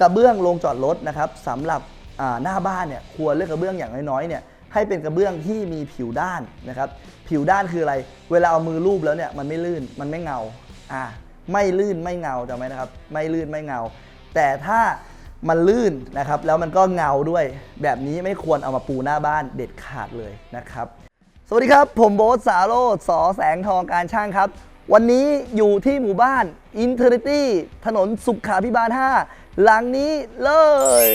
กระเบื้องลงจอดรถนะครับสำหรับหน้าบ้านเนี่ยควรเลือกกระเบื้องอย่างน้อยๆเนี่ยให้เป็นกระเบื้องที่มีผิวด้านนะครับ ผิวด้านคืออะไร เวลาเอามือลูบแล้วเนี่ยมันไม่ลื่นมันไม่เงาอ่าไม่ลื่นไม่เงาจำไว้นะครับ ไม่ลื่นไม่เงา แต่ถ้ามันลื่นนะครับ แล้วมันก็เงาด้วย แบบนี้ไม่ควรเอามาปูหน้าบ้านเด็ดขาดเลยนะครับ สวัสดีครับ ผมโบ๊ทสาโรดสอแสงทองการช่างครับ วันนี้อยู่ที่หมู่บ้านอินเทอร์ตี้ถนนสุขาพิบาล 5 หลังนี้เลย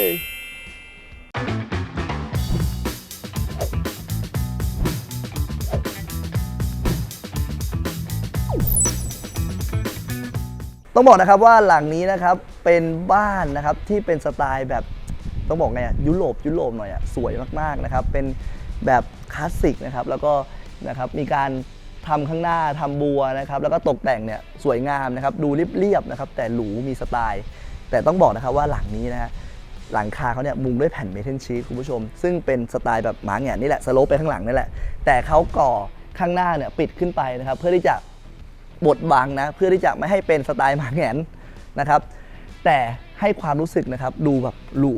ต้องบอกนะครับว่าหลังนี้นะครับเป็นบ้านนะครับที่เป็นสไตล์แบบต้องบอกไงอะยุโรปยุโรปหน่อยอะสวยมากๆนะครับเป็นแบบคลาสสิกนะครับแล้วก็นะครับมีการทำข้างหน้าทำบัวนะครับแล้วก็ตกแต่งเนี่ยสวยงามนะครับดูเรียบๆนะครับแต่หรูมีสไตล์ แต่ต้องบอกนะครับว่าหลังนี้นะฮะหลังคาเขาเนี่ยมุงด้วยแผ่นเมทัลชีทคุณผู้ชม ซึ่งเป็นสไตล์แบบหมาแงนนี่แหละสโลปไปข้างหลังนี่แหละ แต่เขาก่อข้างหน้าเนี่ยปิดขึ้นไปนะครับเพื่อที่จะบดบังนะเพื่อที่จะไม่ให้เป็นสไตล์หมาแหงนนะครับ แต่ให้ความรู้สึกนะครับดูแบบหรู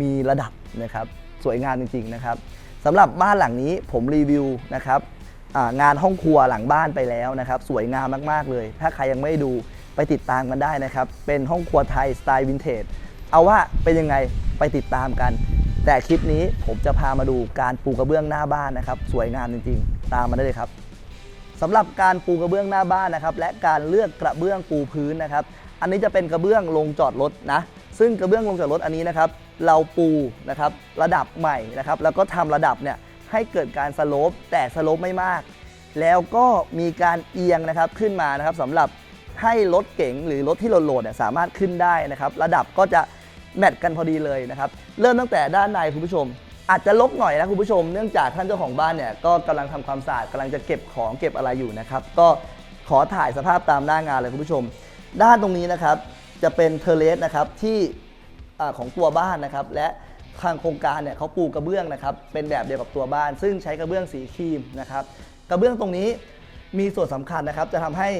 มีระดับนะครับสวยงามจริงๆนะครับสำหรับบ้านหลังนี้ผมรีวิวนะครับงานห้องครัวหลังบ้านไปแล้วนะครับ สวยงามมากๆเลย ถ้าใครยังไม่ดู ไปติดตามกันได้นะครับ เป็นห้องครัวไทยสไตล์วินเทจ เอาว่าเป็นยังไงไปติดตามกัน แต่คลิปนี้ผมจะพามาดูการปูกระเบื้องหน้าบ้านนะครับ สวยงามจริงๆ ตามมาได้เลยครับสำหรับการปูกระเบื้องหน้าบ้านนะครับ และการเลือกกระเบื้องปูพื้นนะครับ อันนี้จะเป็นกระเบื้องลงจอดรถนะ ซึ่งกระเบื้องลงจอดรถอันนี้นะครับ เราปูนะครับระดับใหม่นะครับ แล้วก็ทำระดับเนี่ยให้เกิดการสโลปแต่สโลปไม่มาก แล้วก็มีการเอียงนะครับขึ้นมานะครับสำหรับ ให้รถเก๋งหรือรถที่โหลดเนี่ยสามารถขึ้นได้นะครับ ระดับก็จะแมทกันพอดีเลยนะครับ เริ่มตั้งแต่ด้านในคุณผู้ชม อาจจะลกหน่อยนะคุณผู้ชม เนื่องจากท่านเจ้าของบ้านเนี่ยก็กำลังทำความสะอาดกำลังจะเก็บของเก็บอะไรอยู่นะครับ ก็ขอถ่ายสภาพตามหน้างานเลยคุณผู้ชม ด้านตรงนี้นะครับจะเป็นเทเลสนะครับที่ของตัวบ้านนะครับ และทางโครงการเนี่ยเขาปูกระเบื้องนะครับ เป็นแบบเดียวกับตัวบ้าน ซึ่งใช้กระเบื้องสีครีมนะครับ กระเบื้องตรงนี้มีส่วนสำคัญนะครับ จะทำให้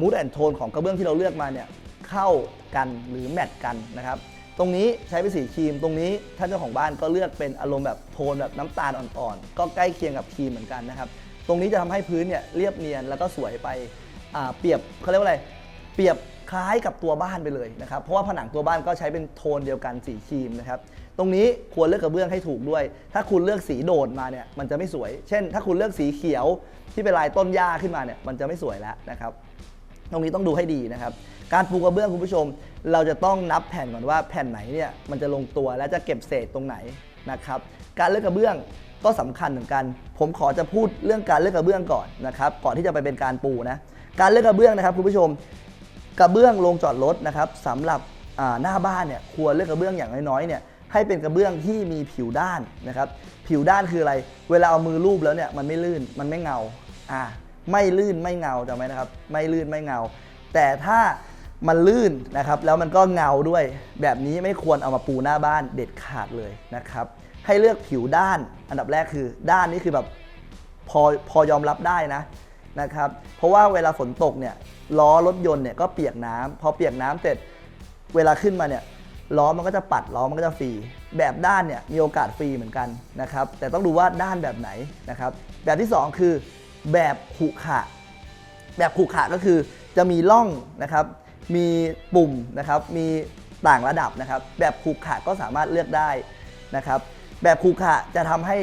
มูดแอนโทนของกระเบื้องที่เราเลือกมาเนี่ยเข้ากันหรือแมทกันนะครับ ตรงนี้ใช้เป็นสีครีม ตรงนี้ท่านเจ้าของบ้านก็เลือกเป็นอารมณ์แบบโทนแบบน้ำตาลอ่อนๆ ก็ใกล้เคียงกับครีมเหมือนกันนะครับ ตรงนี้จะทำให้พื้นเนี่ยเรียบเนียนแล้วก็สวยไปเปรียบเขาเรียกว่าอะไร เปรียบคล้ายกับตัวบ้านไปเลยนะครับ เพราะว่าผนังตัวบ้านก็ใช้เป็นโทนเดียวกันสีครีมนะครับ ตรงนี้ควรเลือกกระเบื้องให้ถูกด้วย ถ้าคุณเลือกสีโดดมาเนี่ยมันจะไม่สวย เช่น ถ้าคุณเลือกสีเขียวที่เป็นลายต้นหญ้าขึ้นมาเนี่ยมันจะไม่สวยแล้วนะครับ ตรงนี้ต้องดูให้ดีนะครับ การปูกระเบื้องคุณผู้ชม เราจะต้องนับแผ่นก่อนว่าแผ่นไหนเนี่ยมันจะลงตัวและจะเก็บเศษตรงไหนนะครับ การเลือกกระเบื้องก็สำคัญเหมือนกัน ผมขอจะพูดเรื่องการเลือกกระเบื้องก่อนนะครับก่อนที่จะไปเป็นการปูนะ การเลือกกระเบื้องนะครับคุณผู้ชม กระเบื้องลงจอดรถนะครับสำหรับหน้าบ้านเนี่ยควรเลือกกระเบื้องอย่างน้อยๆเนี่ยให้เป็นกระเบื้องที่มีผิวด้านนะครับ ผิวด้านคืออะไร เวลาเอามือลูบแล้วเนี่ยมันไม่ลื่นมันไม่เงาอ่า ไม่ลื่นไม่เงาจำไว้นะครับ ไม่ลื่นไม่เงา แต่ถ้ามันลื่นนะครับ แล้วมันก็เงาด้วย แบบนี้ไม่ควรเอามาปูหน้าบ้านเด็ดขาดเลยนะครับ ให้เลือกผิวด้าน อันดับแรกคือ ด้านนี้คือแบบพอพอยอมรับได้นะนะครับ เพราะว่าเวลาฝนตกเนี่ยล้อรถยนต์เนี่ยก็เปียกน้ำพอเปียกน้ำเสร็จเวลาขึ้นมาเนี่ยล้อมันก็จะปัดล้อมันก็จะฟรีแบบด้านเนี่ยมีโอกาสฟรีเหมือนกันนะครับ แต่ต้องดูว่าด้านแบบไหนนะครับ แบบที่สองคือ แบบขุขะ แบบขุขะก็คือจะมีร่องนะครับ มีปุ่มนะครับ มีต่างระดับนะครับ แบบขุขะก็สามารถเลือกได้นะครับ แบบขุขะจะทำให้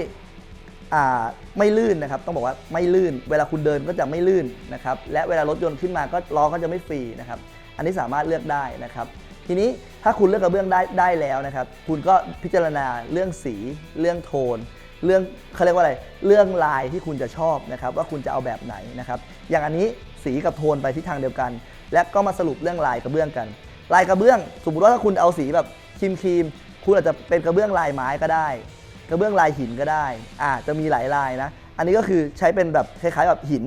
อ่าไม่ลื่นนะครับ ต้องบอกว่าไม่ลื่น เวลาคุณเดินก็จะไม่ลื่นนะครับ และเวลารถยนต์ขึ้นมาก็ล้อก็จะไม่ฟรีนะครับ อันนี้สามารถเลือกได้นะครับ ทีนี้ถ้าคุณเลือกกระเบื้องได้ได้แล้วนะครับ คุณก็พิจารณาเรื่องสีเรื่องโทน เรื่องเขาเรียกว่าอะไร เรื่องลายที่คุณจะชอบนะครับว่าคุณจะเอาแบบไหนนะครับ อย่างอันนี้สีกับโทนไปทิศทางเดียวกัน และก็มาสรุปเรื่องลายกระเบื้องกัน ลายกระเบื้อง สมมติว่าถ้าคุณเอาสีแบบครีมครีมคุณอาจจะเป็นกระเบื้องลายไม้ก็ได้ กระเบื้องลายหินก็ได้อ่าจะมีหลายลายนะ อันนี้ก็คือใช้เป็นแบบคล้ายๆแบบหิน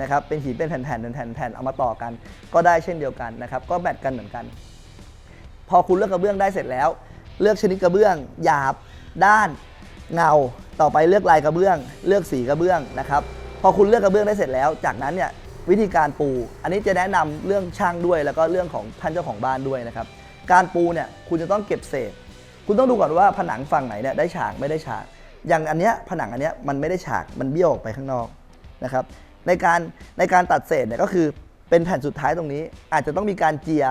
นะครับเป็นหินเป็นแผ่นๆเป็นๆแผ่นๆเอามาต่อกัน ก็ได้เช่นเดียวกันนะครับก็แมทกันเหมือนกัน พอคุณเลือกกระเบื้องได้เสร็จแล้ว เลือกชนิดกระเบื้อง หยาบ ด้าน เงา ต่อไปเลือกลายกระเบื้อง เลือกสีกระเบื้องนะครับพอคุณเลือกกระเบื้องได้เสร็จแล้ว จากนั้นเนี่ยวิธีการปู อันนี้จะแนะนำเรื่องช่างด้วย แล้วก็เรื่องของท่านเจ้าของบ้านด้วยนะครับการปูเนี่ยคุณจะต้องเก็บเศษ คุณต้องดูก่อนว่าผนังฝั่งไหนเนี่ยได้ฉากไม่ได้ฉาก อย่างอันเนี้ยผนังอันเนี้ยมันไม่ได้ฉากมันเบี้ยวออกไปข้างนอกนะครับในการในการตัดเศษเนี่ยก็คือเป็นแผ่นสุดท้ายตรงนี้ อาจจะต้องมีการเจีย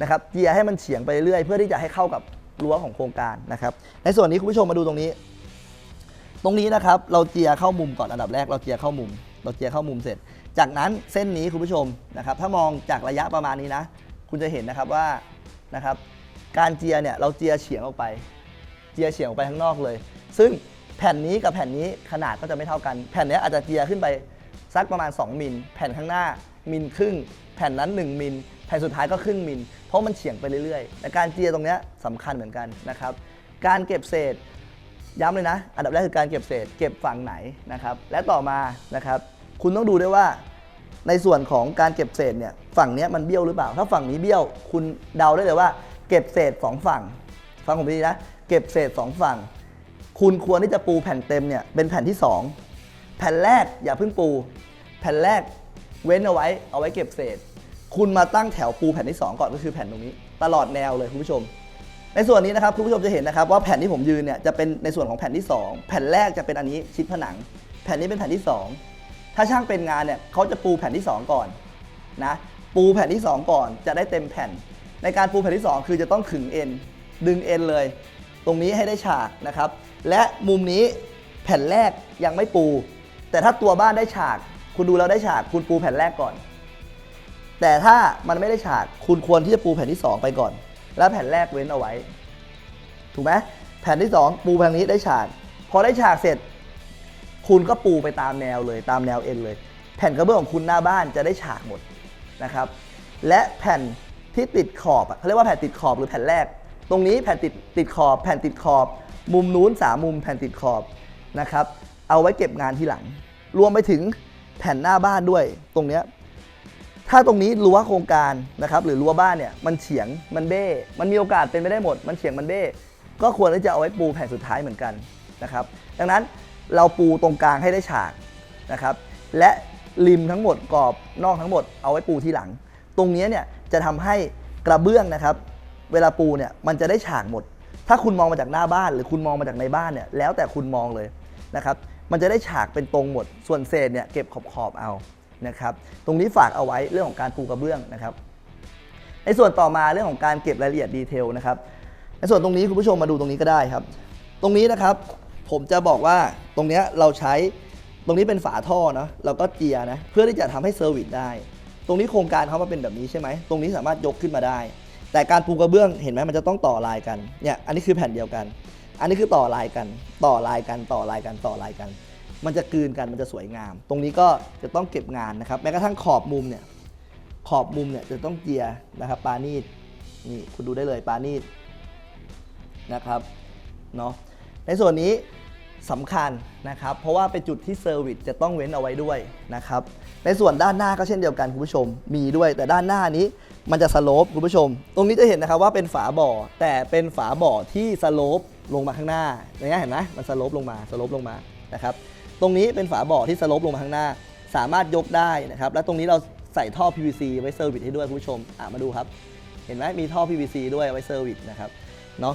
นะครับเจียให้มันเฉียงไปเรื่อยเพื่อที่จะให้เข้ากับรั้วของโครงการนะครับในส่วนนี้คุณผู้ชมมาดูตรงนี้ ตรงนี้นะครับเราเจียเข้ามุมก่อนอันดับแรกเราเจียเข้ามุม เราเจียเข้ามุมเสร็จ จากนั้นเส้นนี้คุณผู้ชมนะครับถ้ามองจากระยะประมาณนี้นะ คุณจะเห็นนะครับว่านะครับการเจียเนี่ยเราเจียเฉียงออกไป เจียเฉียงออกไปข้างนอกเลย ซึ่งแผ่นนี้กับแผ่นนี้ขนาดก็จะไม่เท่ากัน แผ่นนี้อาจจะเจียขึ้นไปสักประมาณ 2 มิล แผ่นข้างหน้ามิลครึ่ง แผ่นนั้น 1 มิล แผ่นสุดท้ายก็ครึ่งมิล เพราะมันเฉียงไปเรื่อยๆแต่การเจียตรงเนี้ยสำคัญเหมือนกันนะครับ การเก็บเศษ ย้ำเลยนะ อันดับแรกคือการเก็บเศษ เก็บฝั่งไหนนะครับ และต่อมานะครับ คุณต้องดูด้วยว่า ในส่วนของการเก็บเศษเนี่ย ฝั่งเนี้ยมันเบี้ยวหรือเปล่า ถ้าฝั่งนี้เบี้ยว คุณเดาได้เลยว่า เก็บเศษสองฝั่ง ฟังผมดีนะ เก็บเศษสองฝั่ง คุณควรที่จะปูแผ่นเต็มเนี่ย เป็นแผ่นที่ 2 แผ่นแรกอย่าเพิ่งปู แผ่นแรกเว้นเอาไว้ เอาไว้เก็บเศษ คุณมาตั้งแถวปูแผ่นที่ 2 ก่อนก็คือแผ่นตรงนี้ ตลอดแนวเลยคุณผู้ชม ในส่วนนี้นะครับคุณผู้ชมจะเห็นนะครับว่าแผ่นที่ผมยืนเนี่ยจะเป็นในส่วนของแผ่นที่ 2 แผ่นแรกจะเป็นอันนี้ชิดผนัง แผ่นนี้เป็นแผ่นที่ 2 ถ้าช่างเป็นงานเนี่ยเขาจะปูแผ่นที่ 2 ก่อนนะปูแผ่นที่ 2 ก่อนจะได้เต็มแผ่น ในการปูแผ่นที่ 2 คือจะต้องขึงเอ็นดึงเอ็นเลย ตรงนี้ให้ได้ฉากนะครับ และมุมนี้แผ่นแรกยังไม่ปู แต่ถ้าตัวบ้านได้ฉาก คุณดูแล้วได้ฉาก คุณปูแผ่นแรกก่อน แต่ถ้ามันไม่ได้ฉากคุณควรที่จะปูแผ่นที่ 2 ไปก่อน แล้วแผ่นแรกเว้นเอาไว้ ถูกไหมแผ่นที่ 2 ปูแผ่นนี้ได้ฉาก พอได้ฉากเสร็จ คุณก็ปูไปตามแนวเลยตามแนวเอ็นเลย แผ่นกระเบื้องของคุณหน้าบ้านจะได้ฉากหมดนะครับ และแผ่นที่ติดขอบเขาเรียกว่าแผ่นติดขอบหรือแผ่นแรก ตรงนี้แผ่นติดติดขอบ แผ่นติดขอบ มุมนู้นสามมุม แผ่นติดขอบนะครับ เอาไว้เก็บงานที่หลัง รวมไปถึงแผ่นหน้าบ้านด้วย ตรงเนี้ย ถ้าตรงนี้รั้วโครงการนะครับหรือรั้วบ้านเนี่ยมันเฉียงมันเบ้ มันมีโอกาสเป็นไปได้หมด มันเฉียงมันเบ้ ก็ควรที่จะเอาไว้ปูแผ่นสุดท้ายเหมือนกันนะครับดังนั้นเราปูตรงกลางให้ได้ฉากนะครับและริมทั้งหมดกรอบนอกทั้งหมดเอาไว้ปูที่หลัง ตรงนี้เนี่ยจะทำให้กระเบื้องนะครับ เวลาปูเนี่ยมันจะได้ฉากหมด ถ้าคุณมองมาจากหน้าบ้าน หรือคุณมองมาจากในบ้านเนี่ยแล้วแต่คุณมองเลยนะครับมันจะได้ฉากเป็นตรงหมด ส่วนเศษเนี่ยเก็บขอบๆเอา นะครับ ตรงนี้ฝากเอาไว้เรื่องของการปูกระเบื้องนะครับ ในส่วนต่อมาเรื่องของการเก็บรายละเอียดดีเทลนะครับ ในส่วนตรงนี้คุณผู้ชมมาดูตรงนี้ก็ได้ครับ ตรงนี้นะครับผมจะบอกว่าตรงนี้เราใช้ตรงนี้เป็นฝาท่อเนาะเราก็เจียนะเพื่อที่จะทำให้เซอร์วิสได้ ตรงนี้โครงการเขามาเป็นแบบนี้ใช่ไหมตรงนี้สามารถยกขึ้นมาได้ แต่การปูกระเบื้องเห็นไหมมันจะต้องต่อลายกันเนี่ยอันนี้คือแผ่นเดียวกัน อันนี้คือต่อลายกัน ต่อลายกันต่อลายกันต่อลายกัน มันจะกลืนกันมันจะสวยงาม ตรงนี้ก็จะต้องเก็บงานนะครับ แม้กระทั่งขอบมุมเนี่ยขอบมุมเนี่ยจะต้องเจียนะครับปานีดนี่คุณดูได้เลยปานีดนะครับเนาะในส่วนนี้สำคัญนะครับ เพราะว่าเป็นจุดที่เซอร์วิสจะต้องเว้นเอาไว้ด้วยนะครับ ในส่วนด้านหน้าก็เช่นเดียวกันคุณผู้ชมมีด้วย แต่ด้านหน้านี้มันจะสโลปคุณผู้ชม ตรงนี้จะเห็นนะครับว่าเป็นฝาบ่อ แต่เป็นฝาบ่อที่สโลปลงมาข้างหน้าอย่างเงี้ยเห็นไหมมันสโลปลงมาสโลปลงมานะครับ ตรงนี้เป็นฝาบ่อที่สลปลงมาข้างหน้า สามารถยกได้นะครับ และตรงนี้เราใส่ท่อ PVC ไว้เซอร์วิสให้ด้วยคุณผู้ชมอะมาดูครับ เห็นไหมมีท่อ PVC ด้วยไว้เซอร์วิสนะครับเนาะ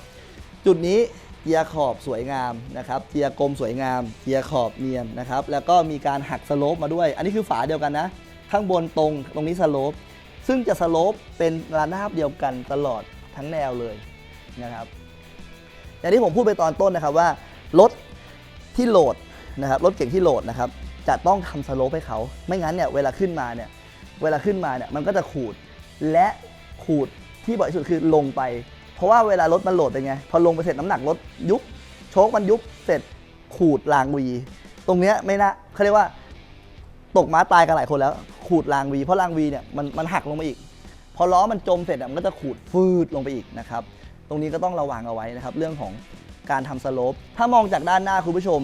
จุดนี้เจียร์ขอบสวยงามนะครับเจียร์กลมสวยงามเจียร์ขอบเนียนนะครับ แล้วก็มีการหักสโลปมาด้วย อันนี้คือฝาเดียวกันนะ ข้างบนตรงตรงนี้สโลป ซึ่งจะสโลปเป็นระนาบเดียวกันตลอดทั้งแนวเลยนะครับ อย่างที่ผมพูดไปตอนต้นนะครับว่า รถที่โหลด นะครับรถเก่งที่โหลดนะครับจะต้องทำสโลปให้เขา ไม่งั้นเนี่ยเวลาขึ้นมาเนี่ยเวลาขึ้นมาเนี่ยมันก็จะขูดและขูดที่บ่อยที่สุดคือลงไป เพราะว่าเวลารถมันโหลดเป็นไง พอลงไปเสร็จน้ำหนักรถยุบโชคมันยุบเสร็จขูดรางวี ตรงเนี้ยไม่น่าเขาเรียกว่าตกม้าตายกันหลายคนแล้ว ขูดรางวี เพราะรางวีเนี่ยมันมันหักลงมาอีก พอล้อมันจมเสร็จมันก็จะขูดฟืดลงไปอีกนะครับตรงนี้ก็ต้องระวังเอาไว้นะครับ เรื่องของการทำสโลปถ้ามองจากด้านหน้าคุณผู้ชม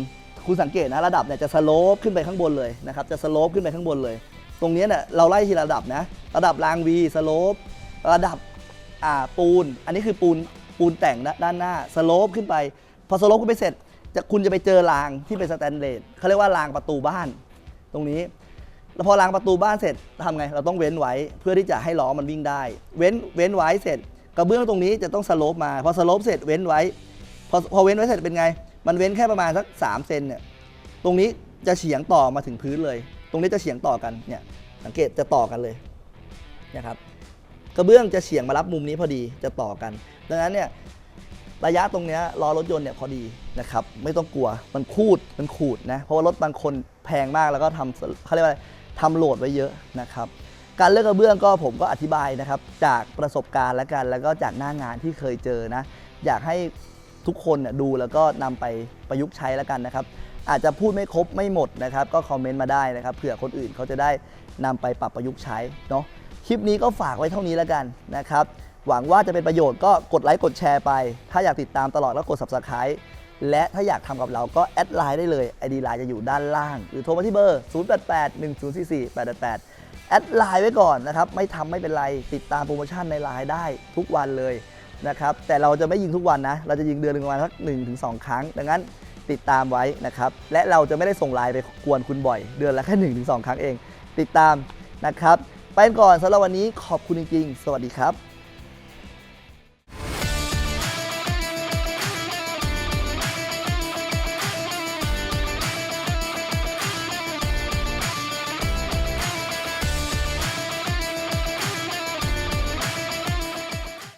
คุณสังเกตนะระดับเนี่ยจะสโลปขึ้นไปข้างบนเลยนะครับจะสโลปขึ้นไปข้างบนเลย ตรงนี้เนี่ยเราไล่ทีละระดับนะระดับรางวีสโลประดับอ่าปูน อันนี้คือปูนปูนแต่งด้านหน้าสโลปขึ้นไป พอสโลปขึ้นไปเสร็จจะคุณจะไปเจอรางที่เป็นสแตนเลสเขาเรียกว่ารางประตูบ้าน ตรงนี้แล้วพอรางประตูบ้านเสร็จทำไงเราต้องเว้นไว้เพื่อที่จะให้ล้อมันวิ่งได้ เว้นเว้นไว้เสร็จกระเบื้องตรงนี้จะต้องสโลปมาพอสโลปเสร็จเว้นไว้พอพอเว้นไว้เสร็จเป็นไง มันเว้นแค่ประมาณสัก3เซนเนี่ยตรงนี้จะเฉียงต่อมาถึงพื้นเลย ตรงนี้จะเฉียงต่อกันเนี่ยสังเกตจะต่อกันเลยนะครับกระเบื้องจะเฉียงมารับมุมนี้พอดีจะต่อกัน ดังนั้นเนี่ยระยะตรงนี้ล้อรถยนต์เนี่ยพอดีนะครับไม่ต้องกลัวมันคูดมันขูดนะเพราะว่ารถบางคนแพงมากแล้วก็ทำเขาเรียกว่าทำโหลดไว้เยอะนะครับการเลือกกระเบื้องก็ผมก็อธิบายนะครับจากประสบการณ์และกันแล้วก็จากหน้างานที่เคยเจอนะอยากให้ ทุกคนดูแล้วก็นำไปประยุกต์ใช้แล้วกันนะครับ อาจจะพูดไม่ครบไม่หมดนะครับ ก็คอมเมนต์มาได้นะครับเผื่อคนอื่นเขาจะได้นำไปปรับประยุกต์ใช้เนาะคลิปนี้ก็ฝากไว้เท่านี้แล้วกันนะครับ หวังว่าจะเป็นประโยชน์ก็กดไลค์กดแชร์ไป ถ้าอยากติดตามตลอดแล้วกด subscribe และถ้าอยากทำกับเราก็แอดไลน์ได้เลย ID ไลน์จะอยู่ด้านล่าง หรือโทรมาที่เบอร์ 0881044888 แอดไลน์ไว้ก่อนนะครับ ไม่ทำไม่เป็นไร ติดตามโปรโมชั่นในไลน์ได้ทุกวันเลย นะครับแต่เราจะไม่ยิงทุกวันนะ เราจะยิงเดือนหนึ่งประมาณสักหนึ่งถึงสองครั้ง ดังนั้นติดตามไว้นะครับ และเราจะไม่ได้ส่งไลน์ไปกวนคุณบ่อย เดือนละแค่หนึ่งถึงสองครั้งเอง ติดตามนะครับ ไปก่อนสำหรับวันนี้ขอบคุณจริงๆ สวัสดีครับ